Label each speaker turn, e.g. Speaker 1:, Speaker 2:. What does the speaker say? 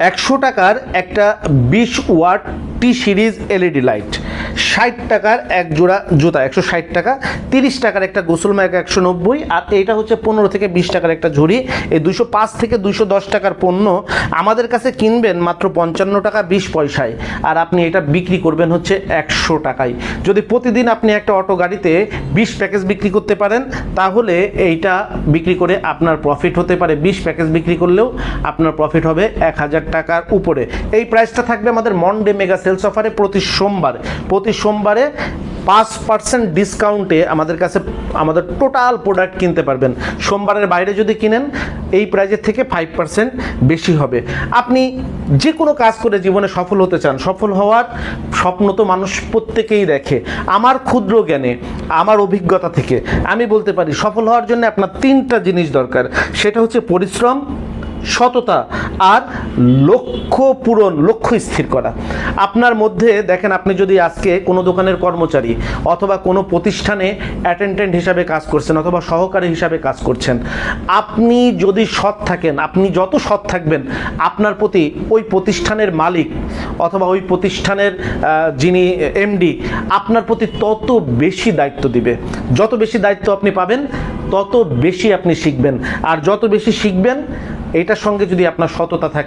Speaker 1: একশো টাকার একটা বিশ watt T series LED light, ষাট টাকার এক জোড়া জুতা, একশো ষাট টাকা, তিরিশ টাকার একটা গোসল ম্যাগ একশো নব্বই, আর এটা হচ্ছে পনেরো থেকে বিশ টাকার একটা ঝুড়ি। এই দুশো পাঁচ থেকে দুশো দশ টাকার পণ্য আমাদের কাছে কিনবেন মাত্র পঞ্চান্ন টাকা বিশ পয়সায়। আর আপনি এটা বিক্রি করবেন হচ্ছে একশো টাকায়। যদি প্রতিদিন আপনি একটা অটো গাড়িতে বিশ প্যাকেজ বিক্রি করতে পারেন, তাহলে এইটা বিক্রি করে আপনার প্রফিট হতে পারে। বিশ প্যাকেজ বিক্রি করলেও আপনার প্রফিট হবে এক হাজার টাকার উপরে। এই প্রাইসটা থাকবে আমাদের মন্ডে মেগা সেলস অফারে প্রতি সোমবার। প্রতি সোমবারে পাঁচ পার্সেন্ট ডিসকাউন্টে আমাদের কাছে, আমাদের টোটাল প্রোডাক্ট কিনতে পারবেন। সোমবারের বাইরে যদি কিনেন, এই প্রাইজের থেকে ফাইভ পার্সেন্ট বেশি হবে। আপনি যে কোনো কাজ করে জীবনে সফল হতে চান, সফল হওয়ার স্বপ্ন তো মানুষ প্রত্যেকেই দেখে। আমার ক্ষুদ্র জ্ঞানে, আমার অভিজ্ঞতা থেকে আমি বলতে পারি, সফল হওয়ার জন্য আপনার তিনটা জিনিস দরকার। সেটা হচ্ছে পরিশ্রম, সততা আর লক্ষ্য পূরণ, লক্ষ্য স্থির করা। আপনার মধ্যে দেখেন, আপনি যদি আজকে কোনো দোকানের কর্মচারী অথবা কোনো প্রতিষ্ঠানে অ্যাটেন্ডেন্ট হিসাবে কাজ করছেন অথবা সহকারী হিসাবে কাজ করছেন, আপনি যদি সৎ থাকেন, আপনি যত সৎ থাকবেন, আপনার প্রতি ওই প্রতিষ্ঠানের মালিক অথবা ওই প্রতিষ্ঠানের যিনি এমডি আপনার প্রতি তত বেশি দায়িত্ব দিবে। যত বেশি দায়িত্ব আপনি পাবেন, তত বেশি আপনি শিখবেন। আর যত বেশি শিখবেন এটার সঙ্গে যদি আপনার সততা থাকে